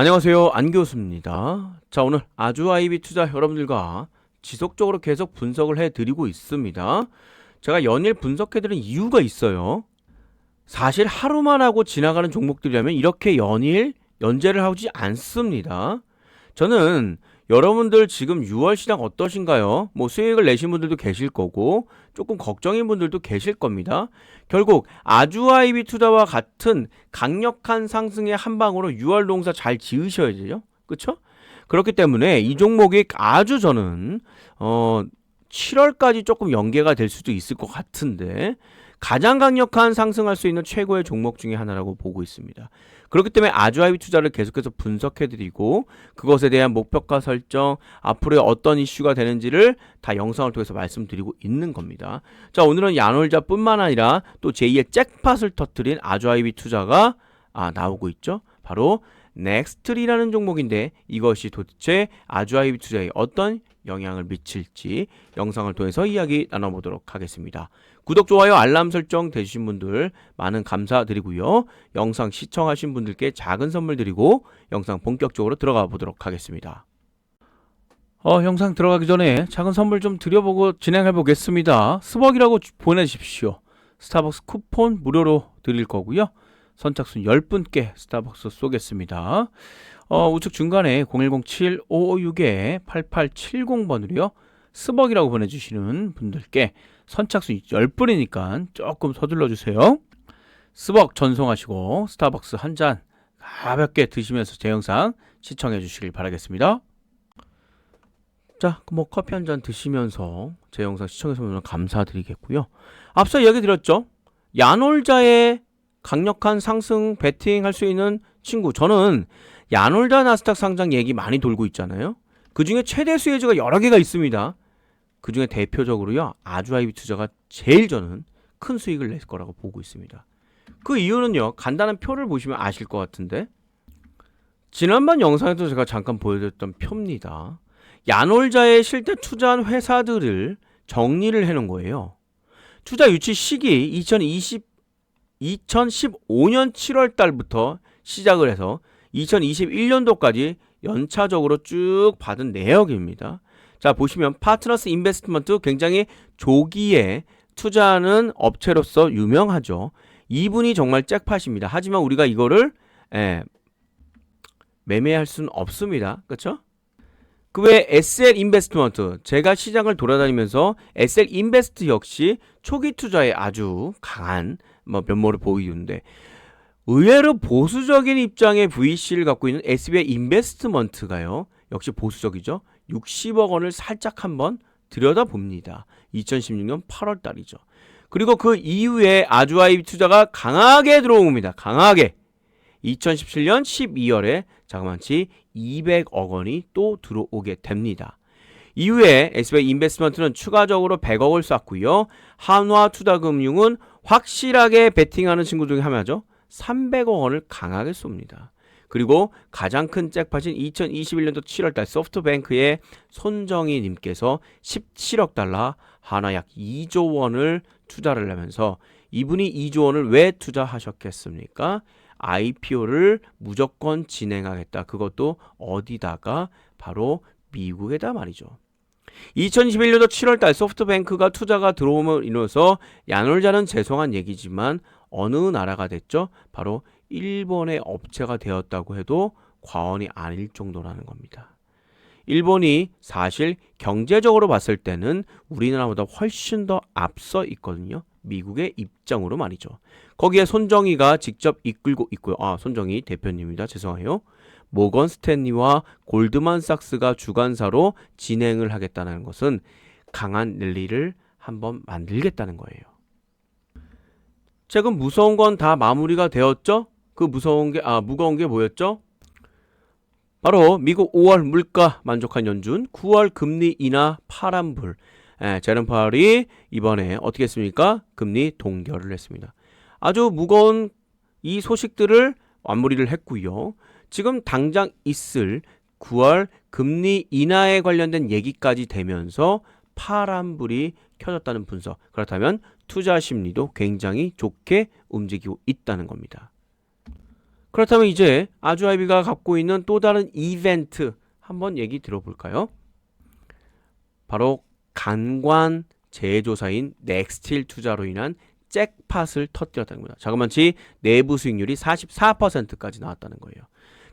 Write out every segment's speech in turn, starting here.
안녕하세요. 안 교수입니다. 자, 오늘 아주 아이비 투자 여러분들과 지속적으로 계속 분석을 해 드리고 있습니다. 제가 연일 분석해드린 이유가 있어요. 사실 하루만 하고 지나가는 종목들이라면 이렇게 연일 연재를 하지 않습니다. 저는 여러분들 지금 6월 시장 어떠신가요? 뭐 수익을 내신 분들도 계실 거고 조금 걱정인 분들도 계실 겁니다. 결국 아주아이비 투자와 같은 강력한 상승의 한 방으로 6월 농사 잘 지으셔야 돼요. 그렇죠? 그렇기 때문에 이 종목이 아주 저는 어 7월까지 조금 연계가 될 수도 있을 것 같은데 가장 강력한 상승할 수 있는 최고의 종목 중에 하나라고 보고 있습니다. 그렇기 때문에 아주아이비 투자를 계속해서 분석해드리고 그것에 대한 목표가 설정, 앞으로의 어떤 이슈가 되는지를 다 영상을 통해서 말씀드리고 있는 겁니다. 자 오늘은 야놀자뿐만 아니라 또 제2의 잭팟을 터트린 아주아이비 투자가 아, 나오고 있죠. 바로 넥스트리라는 종목인데 이것이 도대체 아주아이비 투자에 어떤 영향을 미칠지 영상을 통해서 이야기 나눠보도록 하겠습니다. 구독, 좋아요, 알람 설정 되신 분들 많은 감사드리고요. 영상 시청하신 분들께 작은 선물 드리고 영상 본격적으로 들어가 보도록 하겠습니다. 어, 영상 들어가기 전에 작은 선물 좀 드려보고 진행해 보겠습니다. 스벅이라고 주- 보내주십시오. 스타벅스 쿠폰 무료로 드릴 거고요. 선착순 10분께 스타벅스 쏘겠습니다. 어, 우측 중간에 010-7556-8870번으로요. 스벅이라고 보내주시는 분들께 선착순 10분이니까 조금 서둘러 주세요. 스벅 전송하시고 스타벅스 한 잔 가볍게 드시면서 제 영상 시청해 주시길 바라겠습니다. 자, 그뭐 커피 한 잔 드시면서 제 영상 시청해 주시면 감사드리겠고요. 앞서 이야기 드렸죠. 야놀자의 강력한 상승 베팅 할 수 있는 친구. 저는 야놀자 나스닥 상장 얘기 많이 돌고 있잖아요. 그 중에 최대 수혜주가 여러 개가 있습니다. 그 중에 대표적으로요. 아주아이비 투자가 제일 저는 큰 수익을 낼 거라고 보고 있습니다. 그 이유는요. 간단한 표를 보시면 아실 것 같은데 지난번 영상에도 제가 잠깐 보여드렸던 표입니다. 야놀자에 실제 투자한 회사들을 정리를 해놓은 거예요. 투자 유치 시기 2020 2015년 7월 달부터 시작을 해서 2021년도까지 연차적으로 쭉 받은 내역입니다. 자, 보시면 파트너스 인베스트먼트 굉장히 조기에 투자하는 업체로서 유명하죠. 이분이 정말 잭팟입니다. 하지만 우리가 이거를 예, 매매할 수는 없습니다. 그렇죠? 그 외에 SL 인베스트먼트 제가 시장을 돌아다니면서 SL 인베스트 역시 초기 투자에 아주 강한 뭐 면모를 보이는데 의외로 보수적인 입장의 VC를 갖고 있는 SBI 인베스트먼트가요. 역시 보수적이죠. 60억 원을 살짝 한번 들여다봅니다. 2016년 8월 달이죠. 그리고 그 이후에 아주아이 투자가 강하게 들어옵니다. 강하게. 2017년 12월에 자그마치 200억 원이 또 들어오게 됩니다. 이후에 SBI 인베스트먼트는 추가적으로 100억을 쐈고요. 한화투자금융은 확실하게 베팅하는 친구 중에 하나죠. 300억 원을 강하게 쏩니다. 그리고 가장 큰 잭팟인 2021년도 7월달 소프트뱅크의 손정희 님께서 17억 달러 하나 약 2조 원을 투자를 하면서 이분이 2조 원을 왜 투자하셨겠습니까? IPO를 무조건 진행하겠다. 그것도 어디다가 바로 미국에다 말이죠. 2021년도 7월달 소프트뱅크가 투자가 들어옴을 인해서 야놀자는 죄송한 얘기지만 어느 나라가 됐죠? 바로 일본의 업체가 되었다고 해도 과언이 아닐 정도라는 겁니다. 일본이 사실 경제적으로 봤을 때는 우리나라보다 훨씬 더 앞서 있거든요. 미국의 입장으로 말이죠. 거기에 손정희가 직접 이끌고 있고요. 아, 손정희 대표님입니다. 죄송해요. 모건 스탠리와 골드만삭스가 주관사로 진행을 하겠다는 것은 강한 랠리를 한번 만들겠다는 거예요. 최근 무서운 건 다 마무리가 되었죠? 그 무서운 게, 아, 무거운 게 뭐였죠? 바로 미국 5월 물가 만족한 연준, 9월 금리 인하 파란불. 예, 제런 파월이 이번에 어떻게 했습니까? 금리 동결을 했습니다. 아주 무거운 이 소식들을 마무리를 했고요. 지금 당장 있을 9월 금리 인하에 관련된 얘기까지 되면서 파란불이 켜졌다는 분석. 그렇다면 투자 심리도 굉장히 좋게 움직이고 있다는 겁니다. 그렇다면 이제 아주아이비가 갖고 있는 또 다른 이벤트 한번 얘기 들어볼까요? 바로 간관 제조사인 넥스틸 투자로 인한 잭팟을 터뜨렸다는 겁니다. 자그마치 내부 수익률이 44%까지 나왔다는 거예요.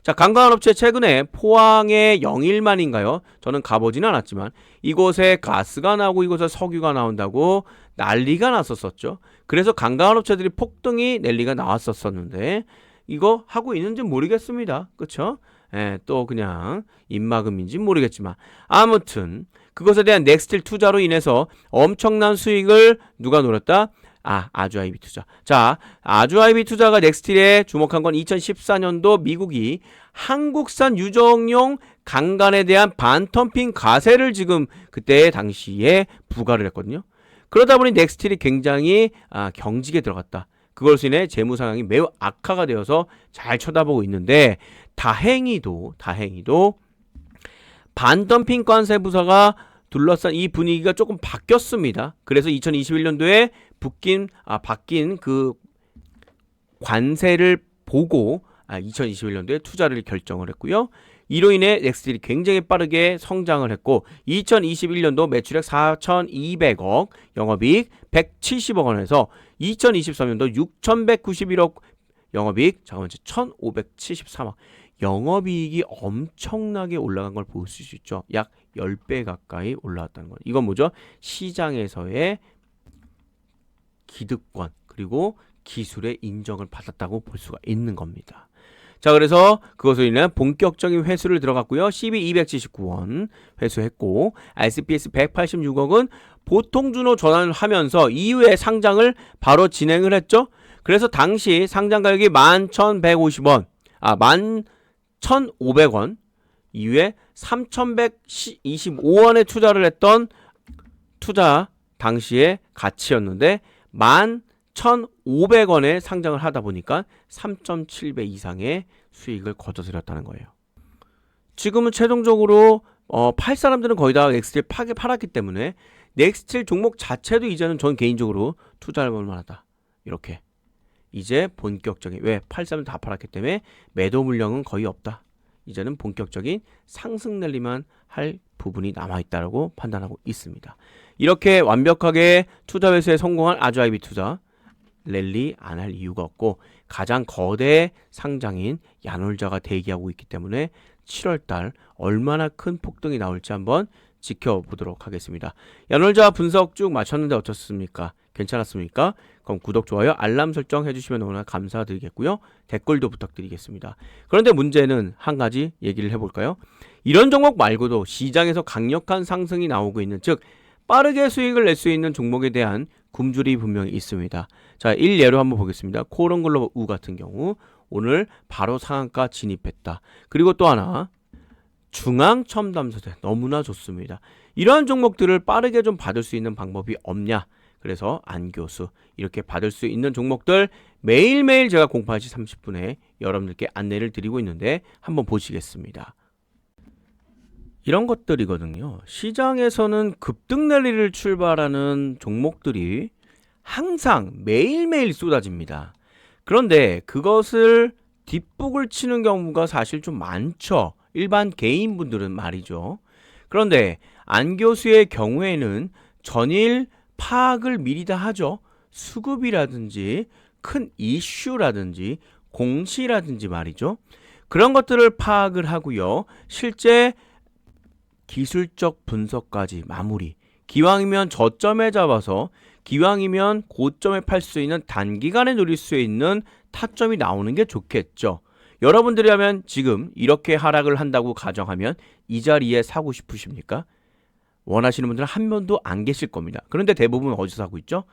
자, 관광업체 최근에 포항의 영일만인가요? 저는 가보지는 않았지만 이곳에 가스가 나오고 이곳에 석유가 나온다고 난리가 났었었죠. 그래서 관광업체들이 폭등이 랠리가 나왔었었는데 이거 하고 있는지 모르겠습니다. 그쵸? 예, 또 그냥 입막음인지 모르겠지만 아무튼 그것에 대한 넥스틸 투자로 인해서 엄청난 수익을 누가 노렸다? 아, 아주아이비 투자. 자, 아주아이비 투자가 넥스틸에 주목한 건 2014년도 미국이 한국산 유정용 강간에 대한 반텀핑 과세를 지금 그때 당시에 부과를 했거든요. 그러다 보니 넥스틸이 굉장히 아, 경직에 들어갔다. 그것으로 인해 재무 상황이 매우 악화가 되어서 잘 쳐다보고 있는데 다행히도 다행히도 반덤핑 관세 부서가 둘러싼 이 분위기가 조금 바뀌었습니다. 그래서 2021년도에 붙긴 아 바뀐 그 관세를 보고 아 2021년도에 투자를 결정을 했고요. 이로 인해 넥스틸이 굉장히 빠르게 성장을 했고 2021년도 매출액 4,200억, 영업이익 170억 원에서 2023년도 6,191억 영업이익 잠깐만 1,573억 영업이익이 엄청나게 올라간 걸볼수 있죠. 약 10배 가까이 올라왔다는 거. 이건 뭐죠? 시장에서의 기득권 그리고 기술의 인정을 받았다고 볼 수가 있는 겁니다. 자, 그래서 그것으로 인해 본격적인 회수를 들어갔고요. CB 279원 회수했고 RCPS 186억은 보통 준호 전환을 하면서 이후에 상장을 바로 진행을 했죠. 그래서 당시 상장 가격이 11,150원, 아, 11,500원 이후에 3,125원에 투자를 했던 투자 당시의 가치였는데 11,500원에 상장을 하다 보니까 3.7배 이상의 수익을 거둬들였다는 거예요. 지금은 최종적으로 어, 팔 사람들은 거의 다 넥스틸 파게 팔았기 때문에 넥스틸 종목 자체도 이제는 전 개인적으로 투자할 만하다. 이렇게 이제 본격적인 왜 팔 사람들 다 팔았기 때문에 매도 물량은 거의 없다. 이제는 본격적인 상승 랠리만 할 부분이 남아 있다라고 판단하고 있습니다. 이렇게 완벽하게 투자 회수에 성공한 아주아이비 투자 랠리 안 할 이유가 없고 가장 거대 상장인 야놀자가 대기하고 있기 때문에 7월달 얼마나 큰 폭등이 나올지 한번 지켜보도록 하겠습니다. 야놀자 분석 쭉 마쳤는데 어떻습니까? 괜찮았습니까? 그럼 구독, 좋아요, 알람 설정 해주시면 너무나 감사드리겠고요. 댓글도 부탁드리겠습니다. 그런데 문제는 한 가지 얘기를 해볼까요? 이런 종목 말고도 시장에서 강력한 상승이 나오고 있는 즉 빠르게 수익을 낼 수 있는 종목에 대한 굶주리 분명히 있습니다. 자, 일 예로 한번 보겠습니다. 코런글로벌 우 같은 경우 오늘 바로 상한가 진입했다. 그리고 또 하나 중앙 첨담소재 너무나 좋습니다. 이러한 종목들을 빠르게 좀 받을 수 있는 방법이 없냐? 그래서 안교수 이렇게 받을 수 있는 종목들 매일매일 제가 08시 30분에 여러분들께 안내를 드리고 있는데 한번 보시겠습니다. 이런 것들이거든요. 시장에서는 급등 랠리를 출발하는 종목들이 항상 매일매일 쏟아집니다. 그런데 그것을 뒷북을 치는 경우가 사실 좀 많죠. 일반 개인분들은 말이죠. 그런데 안 교수의 경우에는 전일 파악을 미리 다 하죠. 수급이라든지 큰 이슈라든지 공시라든지 말이죠. 그런 것들을 파악을 하고요. 실제 기술적 분석까지 마무리. 기왕이면 저점에 잡아서 기왕이면 고점에 팔 수 있는 단기간에 누릴 수 있는 타점이 나오는 게 좋겠죠. 여러분들이라면 지금 이렇게 하락을 한다고 가정하면 이 자리에 사고 싶으십니까? 원하시는 분들은 한 명도 안 계실 겁니다. 그런데 대부분 어디서 사고 있죠?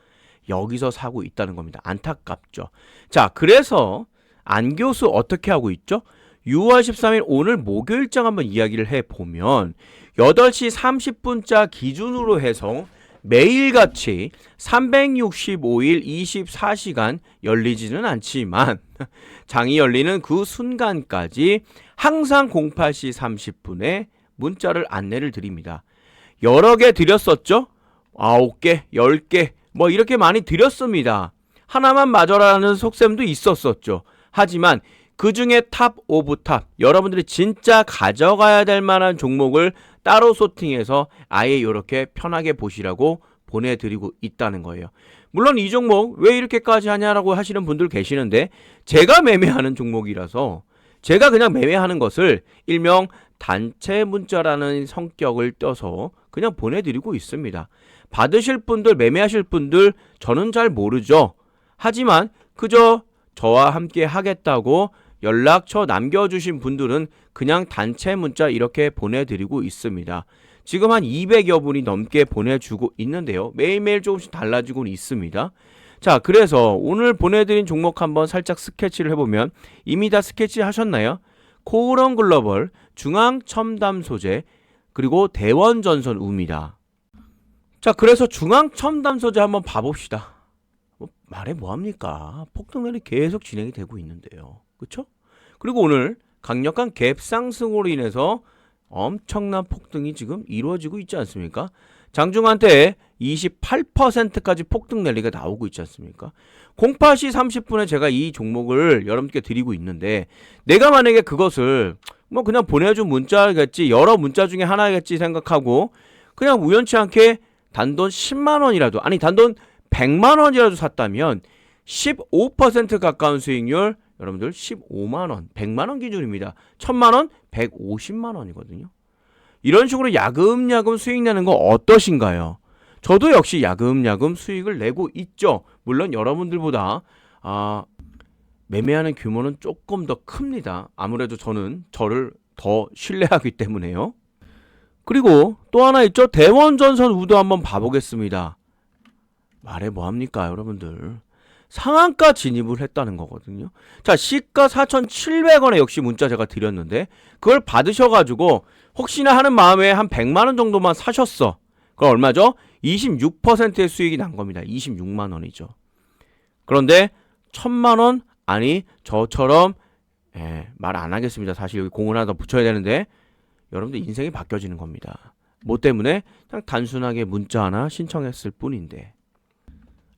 여기서 사고 있다는 겁니다. 안타깝죠. 자, 그래서 안 교수 어떻게 하고 있죠? 6월 13일 오늘 목요일장 한번 이야기를 해 보면 8시 30분자 기준으로 해서 매일같이 365일 24시간 열리지는 않지만 장이 열리는 그 순간까지 항상 08시 30분에 문자를 안내를 드립니다. 여러 개 드렸었죠? 9개, 10개, 뭐 이렇게 많이 드렸습니다. 하나만 맞아라는 속셈도 있었었죠. 하지만 그 중에 탑 오브 탑 여러분들이 진짜 가져가야 될 만한 종목을 따로 소팅해서 아예 이렇게 편하게 보시라고 보내드리고 있다는 거예요. 물론 이 종목 왜 이렇게까지 하냐라고 하시는 분들 계시는데 제가 매매하는 종목이라서 제가 그냥 매매하는 것을 일명 단체 문자라는 성격을 떼서 그냥 보내드리고 있습니다. 받으실 분들, 매매하실 분들 저는 잘 모르죠. 하지만 그저 저와 함께 하겠다고 연락처 남겨주신 분들은 그냥 단체 문자 이렇게 보내드리고 있습니다. 지금 한 200여 분이 넘게 보내주고 있는데요. 매일매일 조금씩 달라지고 있습니다. 자, 그래서 오늘 보내드린 종목 한번 살짝 스케치를 해보면 이미 다 스케치 하셨나요? 코런 글로벌, 중앙 첨담 소재, 그리고 대원 전선 우입니다. 자, 그래서 중앙 첨담 소재 한번 봐봅시다. 뭐, 말해 뭐합니까? 폭등률이 계속 진행이 되고 있는데요. 그쵸? 그리고 오늘 강력한 갭 상승으로 인해서 엄청난 폭등이 지금 이루어지고 있지 않습니까? 장중한테 28%까지 폭등 랠리가 나오고 있지 않습니까? 08시 30분에 제가 이 종목을 여러분께 드리고 있는데 내가 만약에 그것을 뭐 그냥 보내준 문자겠지 여러 문자 중에 하나겠지 생각하고 그냥 우연치 않게 단돈 10만 원이라도 아니 단돈 100만 원이라도 샀다면 15% 가까운 수익률 여러분들 15만 원, 100만 원 기준입니다. 1000만 원, 150만 원이거든요. 이런 식으로 야금야금 수익 내는 거 어떠신가요? 저도 역시 야금야금 수익을 내고 있죠. 물론 여러분들보다 아, 매매하는 규모는 조금 더 큽니다. 아무래도 저는 저를 더 신뢰하기 때문에요. 그리고 또 하나 있죠. 대원 전선 우도 한번 봐보겠습니다. 말해 뭐합니까 여러분들. 상한가 진입을 했다는 거거든요. 자, 시가 4,700원에 역시 문자 제가 드렸는데 그걸 받으셔가지고 혹시나 하는 마음에 한 100만 원 정도만 사셨어. 그럼 얼마죠? 26%의 수익이 난 겁니다. 26만 원이죠. 그런데 1000만 원 아니 저처럼 예, 말 안 하겠습니다. 사실 여기 공을 하나 더 붙여야 되는데 여러분들 인생이 바뀌어지는 겁니다. 뭐 때문에 그냥 단순하게 문자 하나 신청했을 뿐인데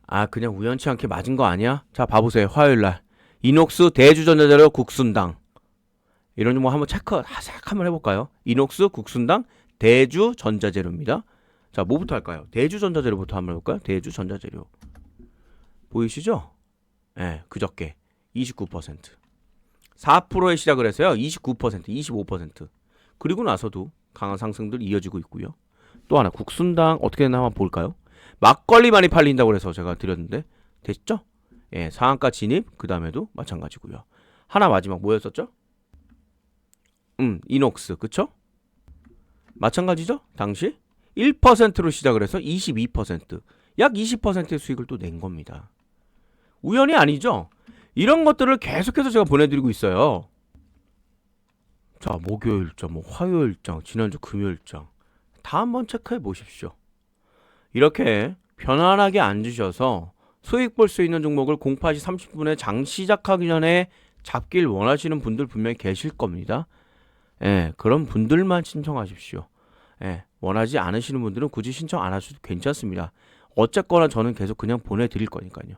아 그냥 우연치 않게 맞은 거 아니야? 자 봐보세요 화요일날 이녹스 대주전자재료 국순당 이런 뭐 한번 체크 하색 한번 해볼까요? 이녹스 국순당 대주전자재료입니다. 자 뭐부터 할까요? 대주전자재료부터 한번 해볼까요? 대주전자재료 보이시죠? 예, 네, 그저께 29% 4%에 시작을 해서요 29% 25% 그리고 나서도 강한 상승들 이어지고 있고요. 또 하나 국순당 어떻게 되나 한번 볼까요? 막걸리 많이 팔린다고 그래서 제가 드렸는데 됐죠? 예, 상한가 진입 그 다음에도 마찬가지고요. 하나 마지막 뭐였었죠? 음, 이녹스 그쵸? 마찬가지죠? 당시 1%로 시작을 해서 22%, 약 20%의 수익을 또 낸 겁니다. 우연이 아니죠? 이런 것들을 계속해서 제가 보내드리고 있어요. 자, 목요일장, 뭐 화요일장, 지난주 금요일장 다 한번 체크해 보십시오. 이렇게 편안하게 앉으셔서 수익 볼 수 있는 종목을 08시 30분에 장 시작하기 전에 잡길 원하시는 분들 분명히 계실 겁니다. 예, 그런 분들만 신청하십시오. 예, 원하지 않으시는 분들은 굳이 신청 안 하셔도 괜찮습니다. 어쨌거나 저는 계속 그냥 보내드릴 거니까요.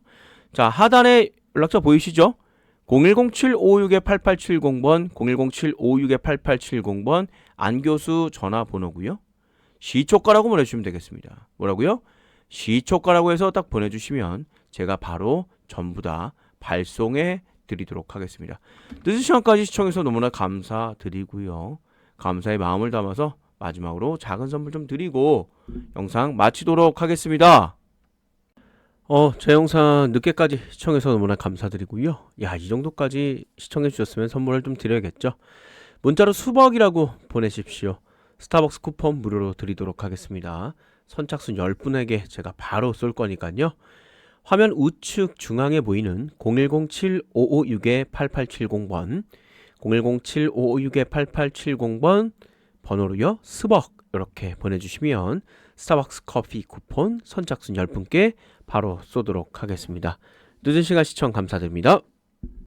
자, 하단에 연락처 보이시죠? 010-756-8870번, 010-756-8870번 안교수 전화번호고요. 시초가라고 보내주시면 되겠습니다. 뭐라고요? 시초가라고 해서 딱 보내주시면 제가 바로 전부 다 발송해 드리도록 하겠습니다. 늦은 시간까지 시청해서 너무나 감사드리고요. 감사의 마음을 담아서 마지막으로 작은 선물 좀 드리고 영상 마치도록 하겠습니다. 어, 제 영상 늦게까지 시청해서 너무나 감사드리고요. 야, 이 정도까지 시청해 주셨으면 선물을 좀 드려야겠죠. 문자로 수박이라고 보내십시오. 스타벅스 쿠폰 무료로 드리도록 하겠습니다. 선착순 10분에게 제가 바로 쏠 거니까요. 화면 우측 중앙에 보이는 010-7556-8870번 010-7556-8870번 번호로요. 스벅 이렇게 보내주시면 스타벅스 커피 쿠폰 선착순 10분께 바로 쏘도록 하겠습니다. 늦은 시간 시청 감사드립니다.